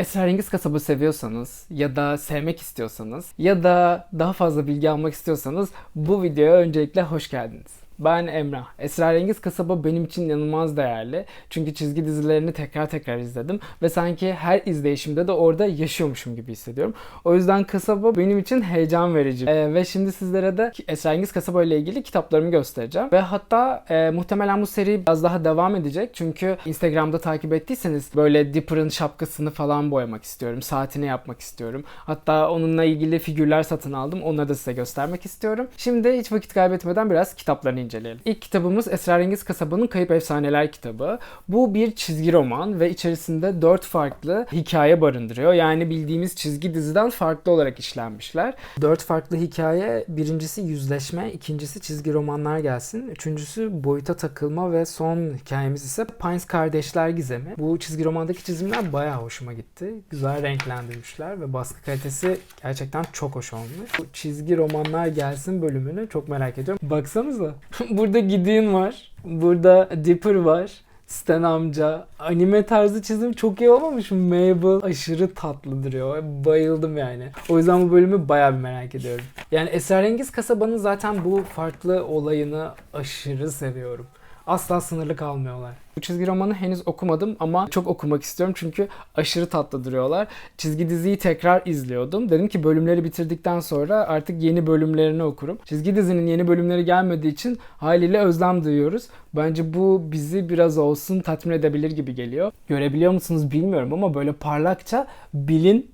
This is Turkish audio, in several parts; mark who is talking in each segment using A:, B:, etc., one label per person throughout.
A: Esrarengiz kasabı seviyorsanız ya da sevmek istiyorsanız ya da daha fazla bilgi almak istiyorsanız bu videoya öncelikle hoş geldiniz. Ben Emrah. Esrarengiz Kasaba benim için inanılmaz değerli. Çünkü çizgi dizilerini tekrar tekrar izledim ve sanki her izleyişimde de orada yaşıyormuşum gibi hissediyorum. O yüzden kasaba benim için heyecan verici. Ee, ve şimdi sizlere de Esrarengiz Kasaba ile ilgili kitaplarımı göstereceğim. Ve hatta e, muhtemelen bu seri biraz daha devam edecek. Çünkü Instagram'da takip ettiyseniz böyle Dipper'ın şapkasını falan boyamak istiyorum. Saatini yapmak istiyorum. Hatta onunla ilgili figürler satın aldım. Onları da size göstermek istiyorum. Şimdi hiç vakit kaybetmeden biraz kitaplarını inceleyelim. İlk kitabımız Esrarengiz Kasaba'nın Kayıp Efsaneler kitabı. Bu bir çizgi roman ve içerisinde dört farklı hikaye barındırıyor. Yani bildiğimiz çizgi diziden farklı olarak işlenmişler. Dört farklı hikaye. Birincisi yüzleşme, ikincisi çizgi romanlar gelsin. Üçüncüsü boyuta takılma ve son hikayemiz ise Pines Kardeşler Gizemi. Bu çizgi romandaki çizimler bayağı hoşuma gitti. Güzel renklendirmişler ve baskı kalitesi gerçekten çok hoş olmuş. Bu çizgi romanlar gelsin bölümünü çok merak ediyorum. Baksanıza. Burada Gideon var. Burada Dipper var. Stan amca. Anime tarzı çizim çok iyi olmamış mı? Mabel aşırı tatlı duruyor. Bayıldım yani. O yüzden bu bölümü bayağı bir merak ediyorum. Yani Esrarengiz Kasaba'nın zaten bu farklı olayını aşırı seviyorum. Asla sınırlı kalmıyorlar. Bu çizgi romanı henüz okumadım ama çok okumak istiyorum çünkü aşırı tatlı duruyorlar. Çizgi diziyi tekrar izliyordum. Dedim ki bölümleri bitirdikten sonra artık yeni bölümlerini okurum. Çizgi dizinin yeni bölümleri gelmediği için haliyle özlem duyuyoruz. Bence bu bizi biraz olsun tatmin edebilir gibi geliyor. Görebiliyor musunuz bilmiyorum ama böyle parlakça bilin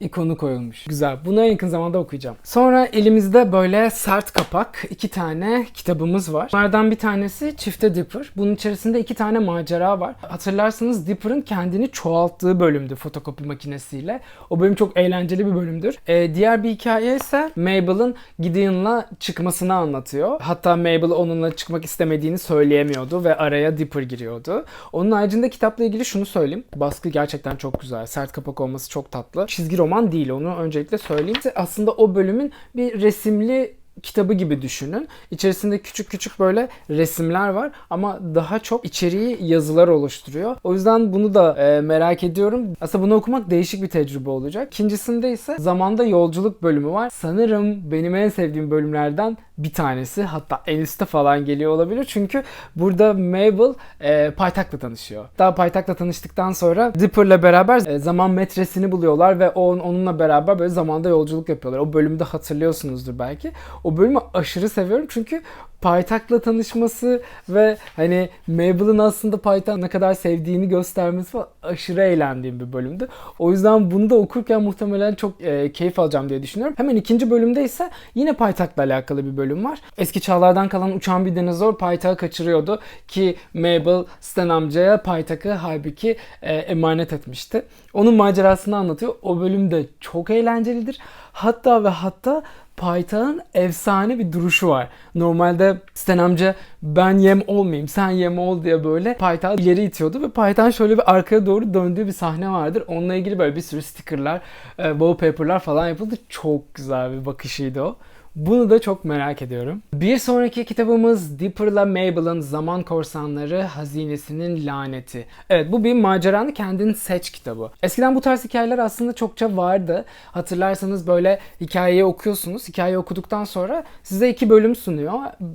A: ikonu koyulmuş. Güzel. Bunu en yakın zamanda okuyacağım. Sonra elimizde böyle sert kapak iki tane kitabımız var. Bunlardan bir tanesi Çifte Dipper. Bunun içerisinde iki tane macera var. Hatırlarsanız Dipper'ın kendini çoğalttığı bölümdü fotokopi makinesiyle. O bölüm çok eğlenceli bir bölümdür. Ee, diğer bir hikaye ise Mabel'ın Gideon'la çıkmasını anlatıyor. Hatta Mabel onunla çıkmak istemediğini söyleyemiyordu ve araya Dipper giriyordu. Onun haricinde kitapla ilgili şunu söyleyeyim. Baskı gerçekten çok güzel. Sert kapak olması çok tatlı. Çizgi roman değil onu öncelikle söyleyeyim. Aslında o bölümün bir resimli kitabı gibi düşünün. İçerisinde küçük küçük böyle resimler var ama daha çok içeriği yazılar oluşturuyor. O yüzden bunu da e, merak ediyorum. Aslında bunu okumak değişik bir tecrübe olacak. İkincisinde ise zamanda yolculuk bölümü var. Sanırım benim en sevdiğim bölümlerden bir tanesi. Hatta üstte falan geliyor olabilir. Çünkü burada Mabel e, Paytak'la tanışıyor. Daha Paytak'la tanıştıktan sonra Dipper'la beraber e, zaman metresini buluyorlar ve on, onunla beraber böyle zamanda yolculuk yapıyorlar. O bölümü de hatırlıyorsunuzdur belki. O bölümü aşırı seviyorum çünkü Paytak'la tanışması ve hani Mabel'ın aslında Paytak'ı ne kadar sevdiğini göstermesi falan aşırı eğlendiğim bir bölümdü. O yüzden bunu da okurken muhtemelen çok e, keyif alacağım diye düşünüyorum. Hemen ikinci bölümde ise yine Paytak'la alakalı bir bölüm var. Eski çağlardan kalan uçan bir dinozor Paytak'ı kaçırıyordu ki Mabel Stan amcaya Paytak'ı halbuki e, emanet etmişti. Onun macerasını anlatıyor. O bölüm de çok eğlencelidir. Hatta ve hatta Paytağın efsane bir duruşu var. Normalde Stan amca ben yem olmayayım sen yem ol diye böyle Paytağı ileri itiyordu ve Paytağın şöyle bir arkaya doğru döndüğü bir sahne vardır. Onunla ilgili böyle bir sürü stickerlar, e, wallpaper'lar falan yapıldı. Çok güzel bir bakışıydı o. Bunu da çok merak ediyorum. Bir sonraki kitabımız Dipper'la Mabel'ın Zaman Korsanları Hazinesinin Laneti. Evet bu bir maceranı kendin seç kitabı. Eskiden bu tarz hikayeler aslında çokça vardı. Hatırlarsanız böyle hikayeyi okuyorsunuz. Hikayeyi okuduktan sonra size iki bölüm sunuyor.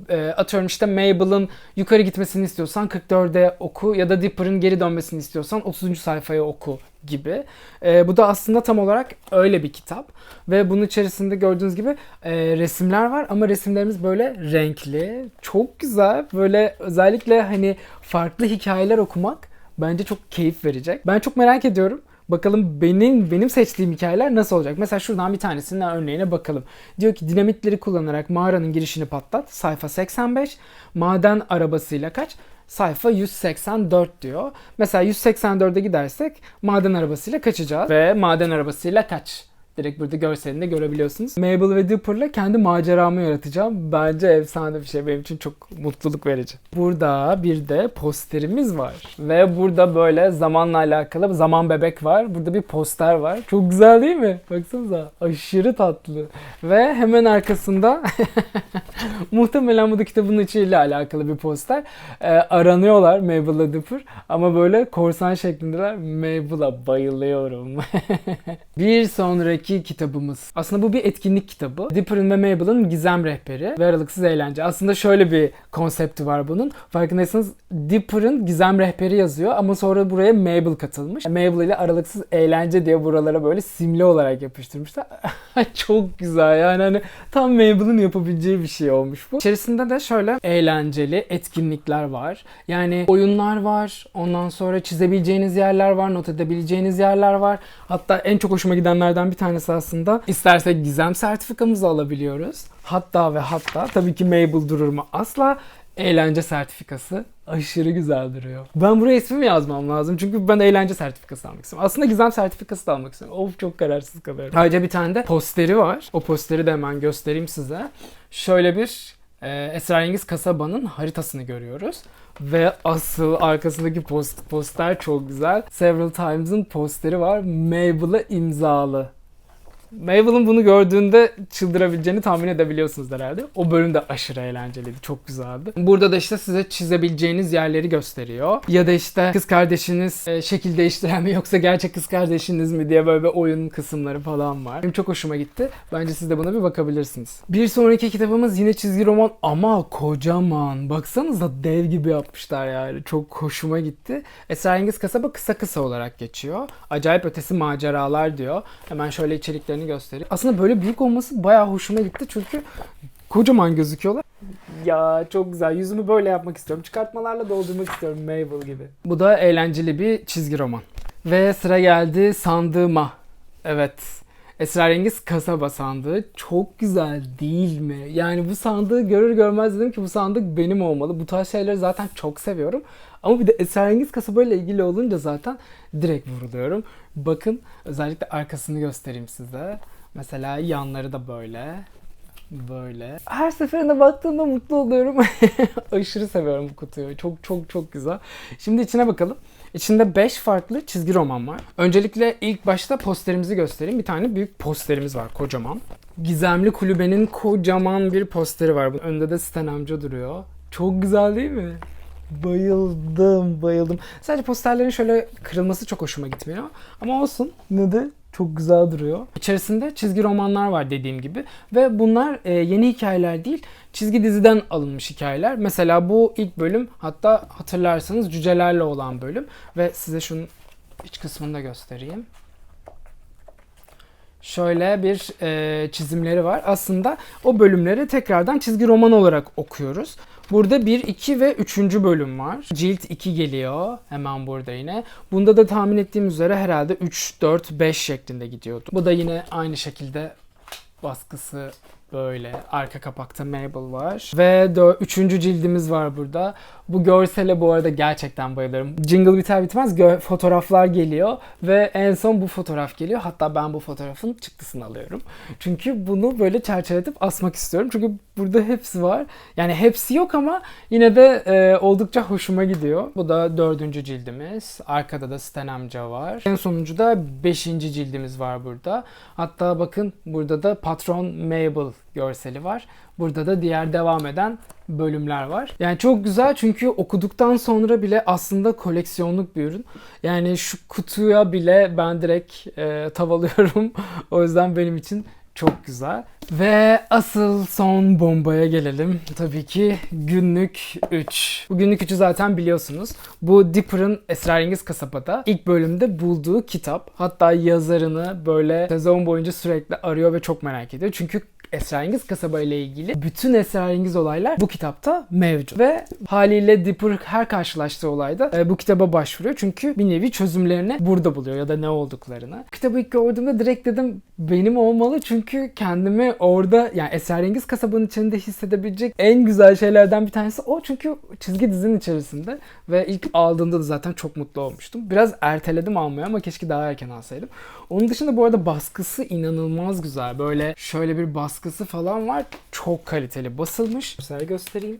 A: E, atıyorum işte Mabel'ın yukarı gitmesini istiyorsan 44'e oku ya da Dipper'ın geri dönmesini istiyorsan 30. sayfaya oku gibi. E, bu da aslında tam olarak öyle bir kitap. Ve bunun içerisinde gördüğünüz gibi e, resimler var ama resimlerimiz böyle renkli. Çok güzel. Böyle özellikle hani farklı hikayeler okumak bence çok keyif verecek. Ben çok merak ediyorum. Bakalım benim benim seçtiğim hikayeler nasıl olacak? Mesela şuradan bir tanesinin örneğine bakalım. Diyor ki dinamitleri kullanarak mağaranın girişini patlat. Sayfa 85. Maden arabasıyla kaç? sayfa 184 diyor. Mesela 184'e gidersek maden arabasıyla kaçacağız ve maden arabasıyla kaç Direkt burada görselinde görebiliyorsunuz. Mabel ve Dipper'la kendi maceramı yaratacağım. Bence efsane bir şey. Benim için çok mutluluk verici. Burada bir de posterimiz var. Ve burada böyle zamanla alakalı zaman bebek var. Burada bir poster var. Çok güzel değil mi? Baksanıza. Aşırı tatlı. Ve hemen arkasında muhtemelen bu da kitabın içiyle alakalı bir poster. Ee, aranıyorlar Mabel'la Dipper. Ama böyle korsan şeklindeler. Mabel'a bayılıyorum. bir sonraki kitabımız. Aslında bu bir etkinlik kitabı. Dipper'ın ve Mabel'ın gizem rehberi ve aralıksız eğlence. Aslında şöyle bir konsepti var bunun. Farkındaysanız Dipper'ın gizem rehberi yazıyor ama sonra buraya Mabel katılmış. Mabel ile aralıksız eğlence diye buralara böyle simli olarak yapıştırmışlar. Çok güzel yani hani tam Mabel'ın yapabileceği bir şey olmuş bu. İçerisinde de şöyle eğlenceli etkinlikler var. Yani oyunlar var. Ondan sonra çizebileceğiniz yerler var. Not edebileceğiniz yerler var. Hatta en çok hoşuma gidenlerden bir tanesi aslında istersek gizem sertifikamızı alabiliyoruz. Hatta ve hatta tabii ki Mabel durur mu? Asla eğlence sertifikası aşırı güzel duruyor. Ben buraya ismimi yazmam lazım çünkü ben eğlence sertifikası almak istiyorum. Aslında gizem sertifikası da almak istiyorum. Of çok kararsız kalıyorum. Ayrıca bir tane de posteri var. O posteri de hemen göstereyim size. Şöyle bir e, Esrarengiz kasabanın haritasını görüyoruz. Ve asıl arkasındaki post, poster çok güzel. Several Times'ın posteri var. Mabel'a imzalı. Mabel'ın bunu gördüğünde çıldırabileceğini tahmin edebiliyorsunuz herhalde. O bölüm de aşırı eğlenceliydi. Çok güzeldi. Burada da işte size çizebileceğiniz yerleri gösteriyor. Ya da işte kız kardeşiniz e, şekil değiştiren mi yoksa gerçek kız kardeşiniz mi diye böyle bir oyun kısımları falan var. Benim çok hoşuma gitti. Bence siz de buna bir bakabilirsiniz. Bir sonraki kitabımız yine çizgi roman ama kocaman. Baksanıza dev gibi yapmışlar yani. Çok hoşuma gitti. Esrarengiz Kasaba kısa kısa olarak geçiyor. Acayip ötesi maceralar diyor. Hemen şöyle içeriklerini göstereyim. Aslında böyle büyük olması bayağı hoşuma gitti çünkü kocaman gözüküyorlar. Ya çok güzel. Yüzümü böyle yapmak istiyorum. Çıkartmalarla doldurmak istiyorum Mabel gibi. Bu da eğlenceli bir çizgi roman. Ve sıra geldi sandığıma. Evet. Esrarengiz kasaba sandığı çok güzel değil mi? Yani bu sandığı görür görmez dedim ki bu sandık benim olmalı. Bu tarz şeyleri zaten çok seviyorum. Ama bir de Esrarengiz kasaba ile ilgili olunca zaten direkt vuruluyorum. Bakın özellikle arkasını göstereyim size. Mesela yanları da böyle. Böyle. Her seferinde baktığımda mutlu oluyorum. Aşırı seviyorum bu kutuyu. Çok çok çok güzel. Şimdi içine bakalım. İçinde 5 farklı çizgi roman var. Öncelikle ilk başta posterimizi göstereyim. Bir tane büyük posterimiz var kocaman. Gizemli Kulübe'nin kocaman bir posteri var. Önde de Stan amca duruyor. Çok güzel değil mi? Bayıldım, bayıldım. Sadece posterlerin şöyle kırılması çok hoşuma gitmiyor. Ama olsun. Ne de çok güzel duruyor. İçerisinde çizgi romanlar var dediğim gibi. Ve bunlar e, yeni hikayeler değil, çizgi diziden alınmış hikayeler. Mesela bu ilk bölüm hatta hatırlarsanız cücelerle olan bölüm. Ve size şunun iç kısmını da göstereyim. Şöyle bir e, çizimleri var. Aslında o bölümleri tekrardan çizgi roman olarak okuyoruz. Burada 1, 2 ve 3. bölüm var. Cilt 2 geliyor. Hemen burada yine. Bunda da tahmin ettiğim üzere herhalde 3, 4, 5 şeklinde gidiyordu. Bu da yine aynı şekilde baskısı böyle. Arka kapakta Mabel var. Ve 3. cildimiz var burada. Bu görsele bu arada gerçekten bayılıyorum. Jingle biter bitmez fotoğraflar geliyor ve en son bu fotoğraf geliyor. Hatta ben bu fotoğrafın çıktısını alıyorum. Çünkü bunu böyle çerçeveletip asmak istiyorum. Çünkü burada hepsi var. Yani hepsi yok ama yine de e, oldukça hoşuma gidiyor. Bu da dördüncü cildimiz. Arkada da Stan amca var. En sonuncu da beşinci cildimiz var burada. Hatta bakın burada da patron Mabel görseli var. Burada da diğer devam eden bölümler var. Yani çok güzel çünkü okuduktan sonra bile aslında koleksiyonluk bir ürün. Yani şu kutuya bile ben direkt e, tavalıyorum. o yüzden benim için çok güzel. Ve asıl son bombaya gelelim. Tabii ki günlük 3. Bu günlük 3'ü zaten biliyorsunuz. Bu Dipper'ın Esrarengiz Kasaba'da ilk bölümde bulduğu kitap. Hatta yazarını böyle sezon boyunca sürekli arıyor ve çok merak ediyor. Çünkü Esrarengiz kasaba ile ilgili bütün esrarengiz olaylar bu kitapta mevcut. Ve haliyle Dipper her karşılaştığı olayda e, bu kitaba başvuruyor. Çünkü bir nevi çözümlerini burada buluyor ya da ne olduklarını. Kitabı ilk gördüğümde direkt dedim benim olmalı çünkü kendimi orada yani esrarengiz kasabanın içinde hissedebilecek en güzel şeylerden bir tanesi o. Çünkü çizgi dizinin içerisinde ve ilk aldığımda da zaten çok mutlu olmuştum. Biraz erteledim almayı ama keşke daha erken alsaydım. Onun dışında bu arada baskısı inanılmaz güzel. Böyle şöyle bir baskısı falan var. Çok kaliteli basılmış. Mesela göstereyim.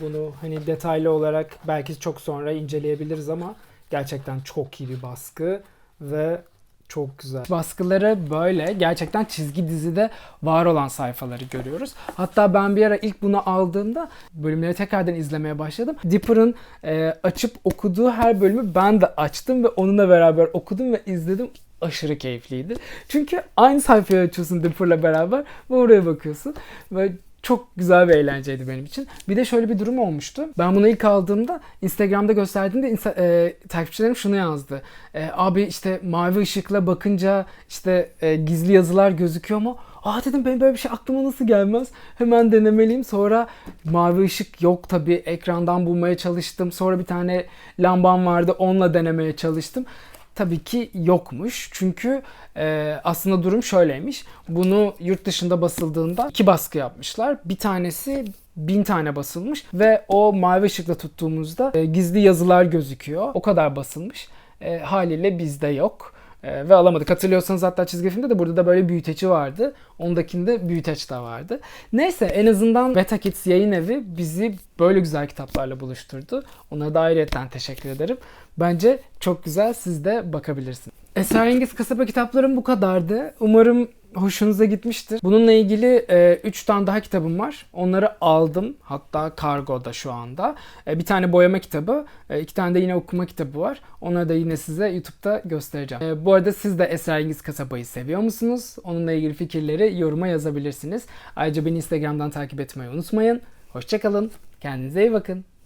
A: Bunu hani detaylı olarak belki çok sonra inceleyebiliriz ama gerçekten çok iyi bir baskı ve çok güzel. Baskıları böyle gerçekten çizgi dizide var olan sayfaları görüyoruz. Hatta ben bir ara ilk bunu aldığımda bölümleri tekrardan izlemeye başladım. Dipper'ın e, açıp okuduğu her bölümü ben de açtım ve onunla beraber okudum ve izledim. Aşırı keyifliydi. Çünkü aynı sayfayı açıyorsun Dipper'la beraber ve oraya bakıyorsun. Ve çok güzel bir eğlenceydi benim için. Bir de şöyle bir durum olmuştu. Ben bunu ilk aldığımda Instagram'da gösterdiğimde insta- e, takipçilerim şunu yazdı. E, abi işte mavi ışıkla bakınca işte e, gizli yazılar gözüküyor mu? Aa dedim benim böyle bir şey aklıma nasıl gelmez? Hemen denemeliyim. Sonra mavi ışık yok tabii. Ekrandan bulmaya çalıştım. Sonra bir tane lambam vardı. Onunla denemeye çalıştım. Tabii ki yokmuş. Çünkü e, aslında durum şöyleymiş. Bunu yurt dışında basıldığında iki baskı yapmışlar. Bir tanesi bin tane basılmış ve o mavi ışıkla tuttuğumuzda e, gizli yazılar gözüküyor. O kadar basılmış. E, haliyle bizde yok. E, ve alamadık. Hatırlıyorsanız hatta çizgi filmde de burada da böyle büyüteci vardı. Ondakinde büyüteç de vardı. Neyse en azından Beta Kids yayın evi bizi böyle güzel kitaplarla buluşturdu. Ona da ayrıyeten teşekkür ederim. Bence çok güzel siz de bakabilirsiniz. Esrarengiz Kasaba kitaplarım bu kadardı. Umarım hoşunuza gitmiştir. Bununla ilgili 3 tane daha kitabım var. Onları aldım. Hatta kargoda şu anda. E, bir tane boyama kitabı, e, iki tane de yine okuma kitabı var. Onları da yine size YouTube'da göstereceğim. E, bu arada siz de Esrarengiz Kasaba'yı seviyor musunuz? Onunla ilgili fikirleri yoruma yazabilirsiniz. Ayrıca beni Instagram'dan takip etmeyi unutmayın. Hoşçakalın. Kendinize iyi bakın.